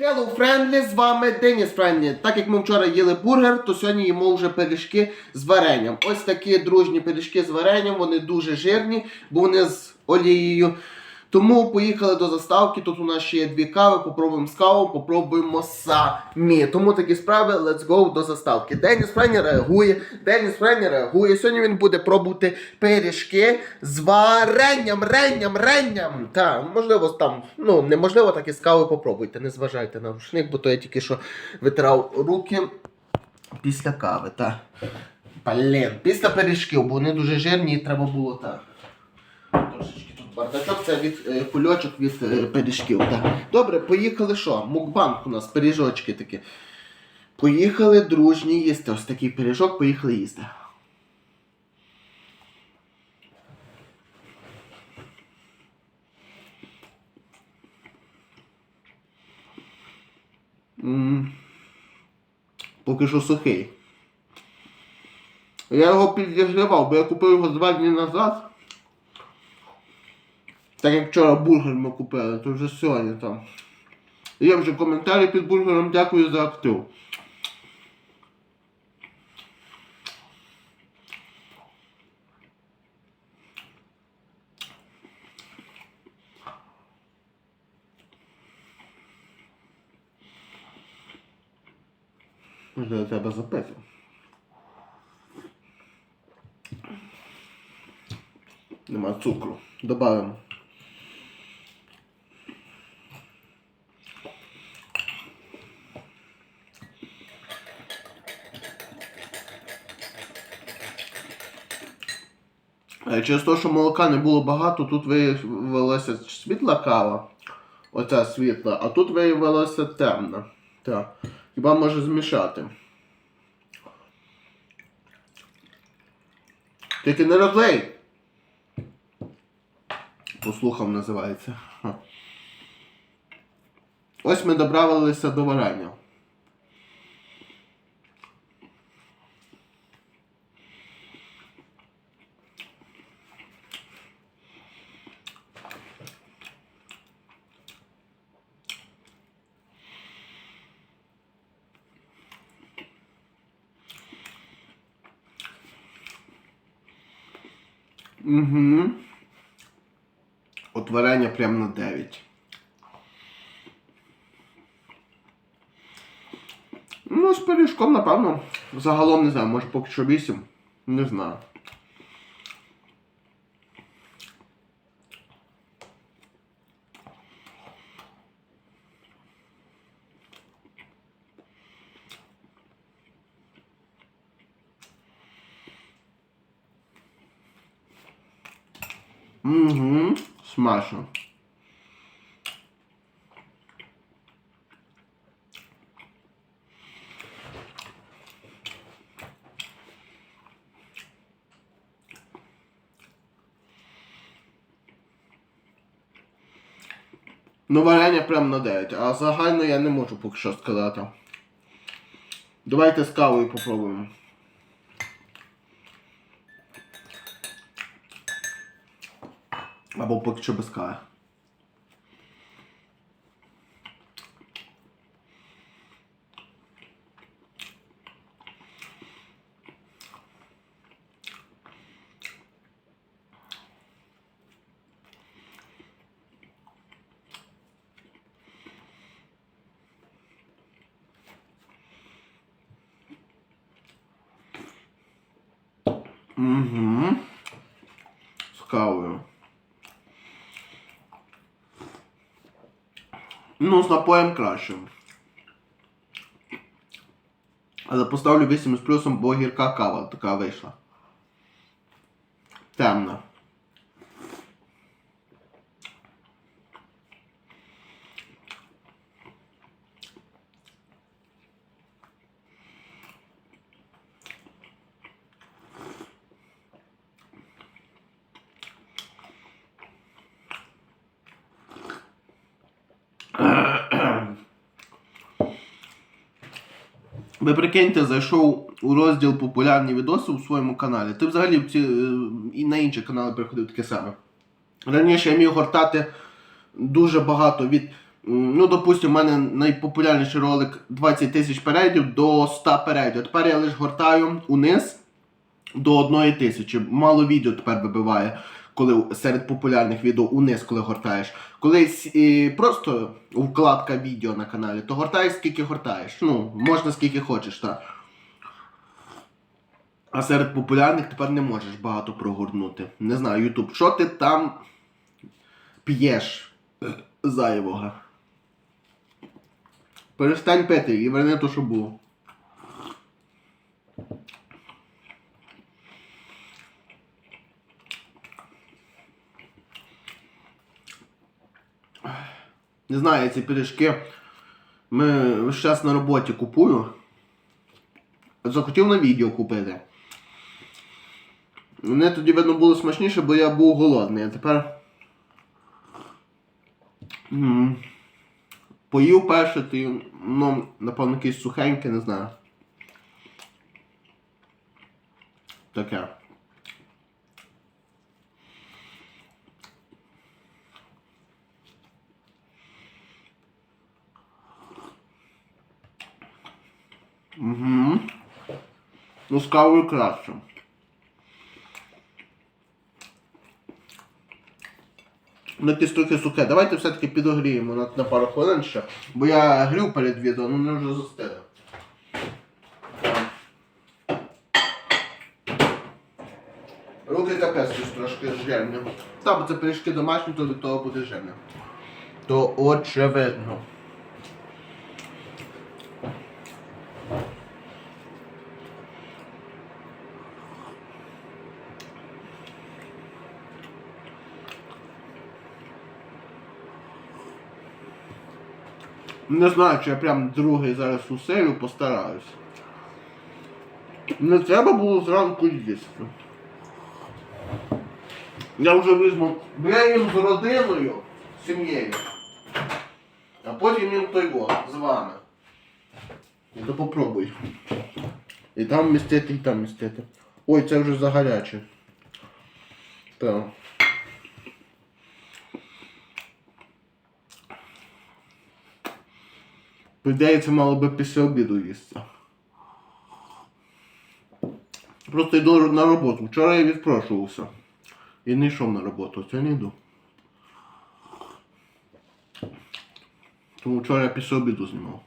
Hello Friendly, з вами Деніс Френдлі. Так як ми вчора їли бургер, то сьогодні їмо вже пиріжки з варенням. Ось такі дружні пиріжки з варенням, вони дуже жирні, бо вони з олією. Тому поїхали до заставки. Тут у нас ще є дві кави. Попробуємо з кавою, попробуємо самі. Тому такі справи, let's go до заставки. Деніс Френі реагує. Деніс Френі реагує. Сьогодні він буде пробувати пиріжки з варенням, ренням, ренням. Так, можливо, там, ну, неможливо, так і з кавою попробуйте. Не зважайте на рушник, бо то я тільки що витирав руки після кави. Так. Блін, після пиріжків, бо вони дуже жирні і треба було так. Трошечки бардачок, це від е, кульочок від е, пиріжків. Так. Добре, поїхали що? Мукбанк у нас, пиріжочки такі. Поїхали дружні їсти. Ось такий пиріжок, поїхали їсти. М, Поки що сухий. Я його підігрівав, бо я купив його два дні назад. Так як вчора бургер ми купили, то вже сьогодні там. Є вже коментарі під бургером, дякую за актив. Вже треба запити. Нема цукру. Добавимо. Через те, що молока не було багато, тут виявилася світла кава. Оця світла, а тут виявилася темна. Так. Хіба може змішати. Тільки не розлей. Послухав називається. Ось ми добравилися до варення. Угу. От варення прямо на 9. Ну, з пиріжком, напевно. Загалом не знаю, може поки що 8. Не знаю. Угу, смачно. Ну, варення прям на 9, а загально я не можу поки що сказати. Давайте з кавою попробуємо. Або поки що без кави. Угу. З кавою. Ну, з напоєм краще. Але поставлю 8 з плюсом, бо гірка кава така вийшла. Темна. Ви прикиньте, зайшов у розділ популярні відоси у своєму каналі. Ти взагалі ці, е, і на інші канали приходив таке саме. Раніше я міг гортати дуже багато від Ну, допустим, у мене найпопулярніший ролик 20 тисяч переглядів до 100 переглядів. Тепер я лише гортаю униз до 1 тисячі. Мало відео тепер вибиває, коли серед популярних відео униз, коли гортаєш. Коли просто вкладка відео на каналі, то гортаєш скільки гортаєш. Ну, можна скільки хочеш, так. А серед популярних тепер не можеш багато прогорнути. Не знаю, Ютуб, що ти там п'єш зайвого? Перестань пити і верни то, що було. Не знаю, ці пиріжки. Ми час на роботі купую. Захотів на відео купити. Вони тоді, видно, було смачніше, бо я був голодний, а тепер. м, Поїв перше, ти, ну, напевно, якийсь сухенький, не знаю. Таке. Угу. Ну, з кавою краще. Ну, якесь трохи сухе. Давайте все-таки підогріємо на, на пару хвилин ще. Бо я грів перед відео, ну вони вже застили. Руки капець трошки жирні. Та, бо це пиріжки домашні, то від того буде жирне. То очевидно. Не знаю, чи я прям другий зараз усилю, постараюсь. Не треба було зранку їсти. Я вже візьму. Бо я з родиною, з сім'єю. А потім їм той во, з вами. І то попробуй. І там містити, і там містити. Ой, це вже загаряче. Так. Це мало би після обіду їсти. Просто йду на роботу. Вчора я відпрошувався. І не йшов на роботу, сьогодні йду. Тому вчора я після обіду знімав.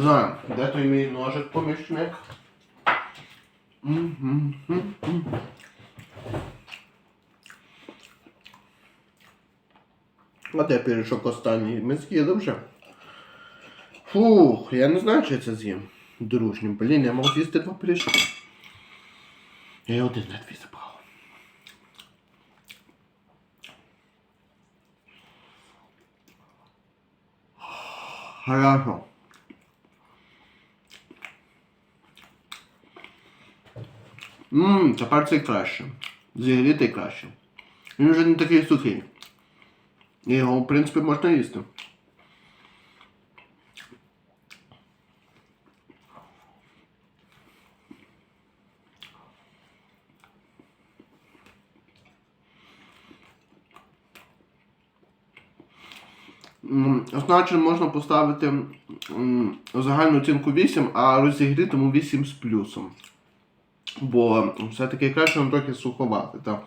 Не знаю, де той мій ножик помічник. А де пиріжок останній? Ми з'їли вже. Фух, я не знаю, чи я це з'їм. Дружнім. Блін, я мав з'їсти два пиріжки. Я один на дві забрав. Хорошо. Ммм, тепер цей краще. Зігрітий краще. Він вже не такий сухий. І Його, в принципі, можна їсти. Значить, можна поставити загальну оцінку 8, а розігрітому 8 з плюсом. Бо все-таки краще воно трохи суховати. Та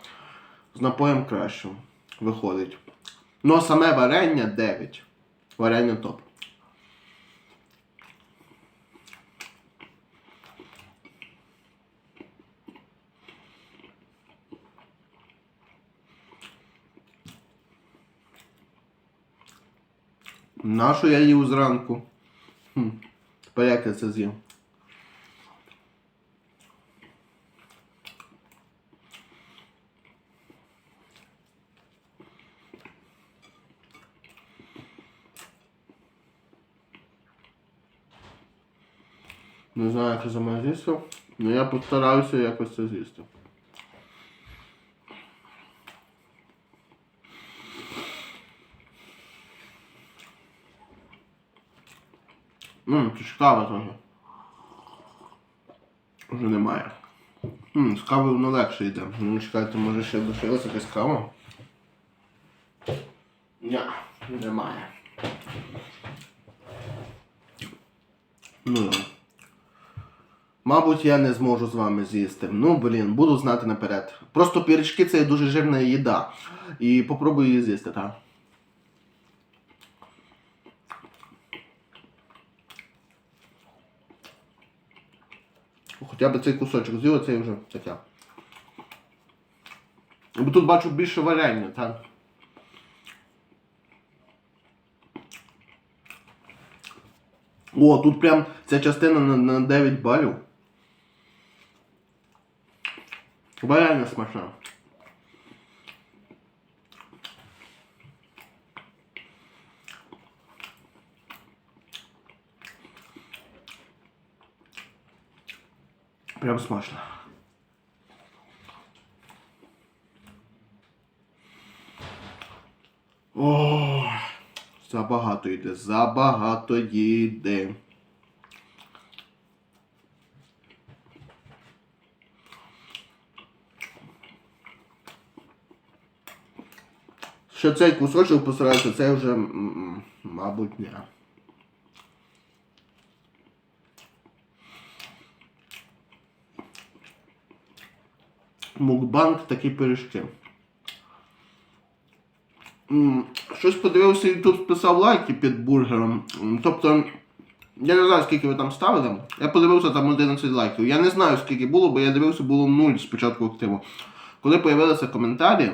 з напоєм краще виходить. Ну, а саме варення 9. Варення топ. Нашу я їв зранку. Хм. Тепер як я це з'їв? Не знаю, чи за мене з'їсти, але я постараюся якось це з'їсти. Ну, це цікаво трохи. Вже немає. М, З кави воно легше йде. Ну чекайте, може ще лишилася якась кава. Ні, немає. Ну да. Мабуть, я не зможу з вами з'їсти. Ну, блін, буду знати наперед. Просто пірічки це дуже жирна їда. І попробую її з'їсти, так. Хоча б цей кусочок з'їв, а цей вже таке. Бо тут бачу більше варення, так. О, тут прям ця частина на, на 9 балів. Варення смачне. Прям смачно. О, забагато йде, забагато їде. Ще цей кусочок постарається, це вже, мабуть, не. Мукбанк такі пиріжки. Щось подивився і тут писав лайки під бургером. Тобто, я не знаю, скільки ви там ставили. Я подивився там 11 лайків. Я не знаю, скільки було, бо я дивився, було 0 спочатку активу. Коли появилися коментарі,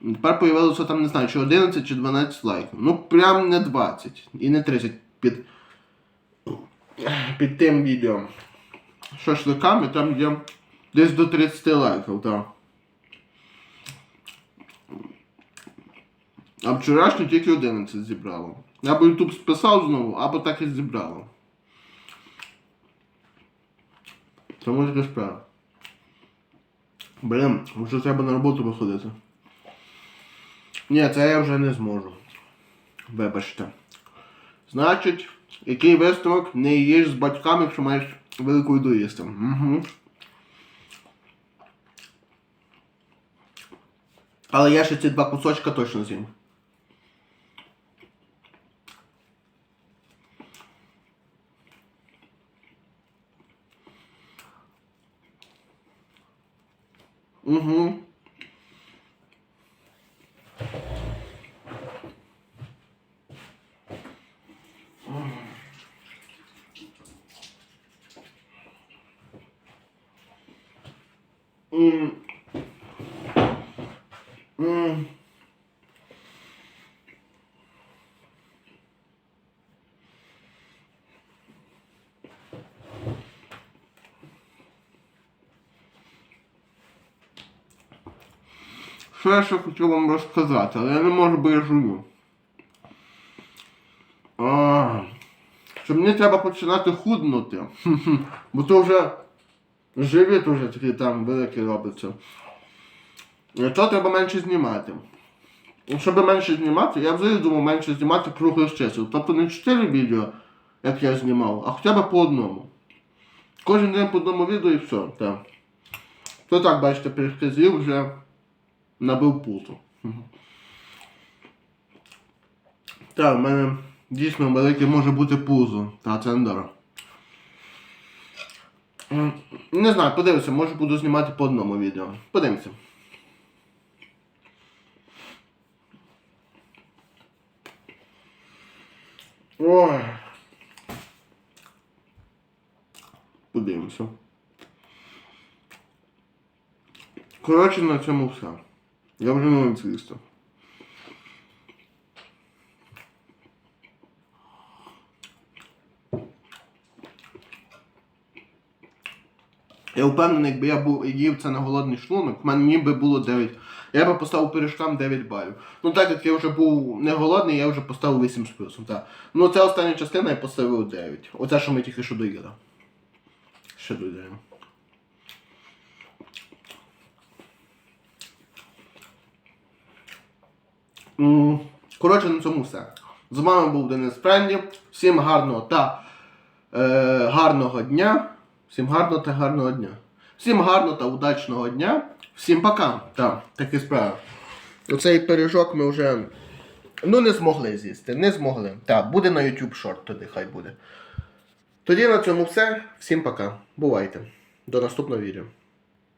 тепер появилося там, не знаю, чи 11 чи 12 лайків. Ну, прям не 20 і не 30 під, під тим відео. Шашликами там є десь до 30 лайків, так. А вчорашнє тільки 11 зібрало. Або YouTube списав знову, або так і зібрало. Це може справа. Блін, вже треба на роботу виходити. Ні, це я вже не зможу. Вибачте. Значить, який висновок не їж з батьками, якщо маєш велику їду їсти. Угу. Але я ще ці два кусочка точно з'їм. Угу. Що я ще хотів вам розказати, але я не можу, бо я жую. А, що мені треба починати худнути. Бо то вже живіт уже такий там великий робиться. І то треба менше знімати. Щоб менше знімати, я взагалі думав менше знімати круглих часів. Тобто не 4 відео, як я знімав, а хоча б по одному. Кожен день по одному відео і все. Так. То так, бачите, пиріжки вже набив пузо. Так, в мене дійсно велике може бути пузо. Та це не добре. Не знаю, подивимося, може буду знімати по одному відео. Подивимося. Ой. Подивимося. Коротше, на цьому все. Я вже не з'їсти. Я впевнений, якби я був їв це на голодний шлунок, в мене ніби було 9. Я би поставив пиріжкам 9 балів. Ну так як я вже був не голодний, я вже поставив 8 з плюсом. Так. Ну це остання частина я поставив 9. Оце, що ми тільки що доїли. Ще доїдаємо. Коротше, на цьому все. З вами був Денис Френді. Всім гарного та е, гарного дня. Всім гарного та гарного дня. Всім гарного та удачного дня. Всім пока. Так, такі справи. Оцей пиріжок ми вже ну, не змогли з'їсти. Не змогли. Так, буде на YouTube шорт тоді, хай буде. Тоді на цьому все. Всім пока. Бувайте. До наступного відео.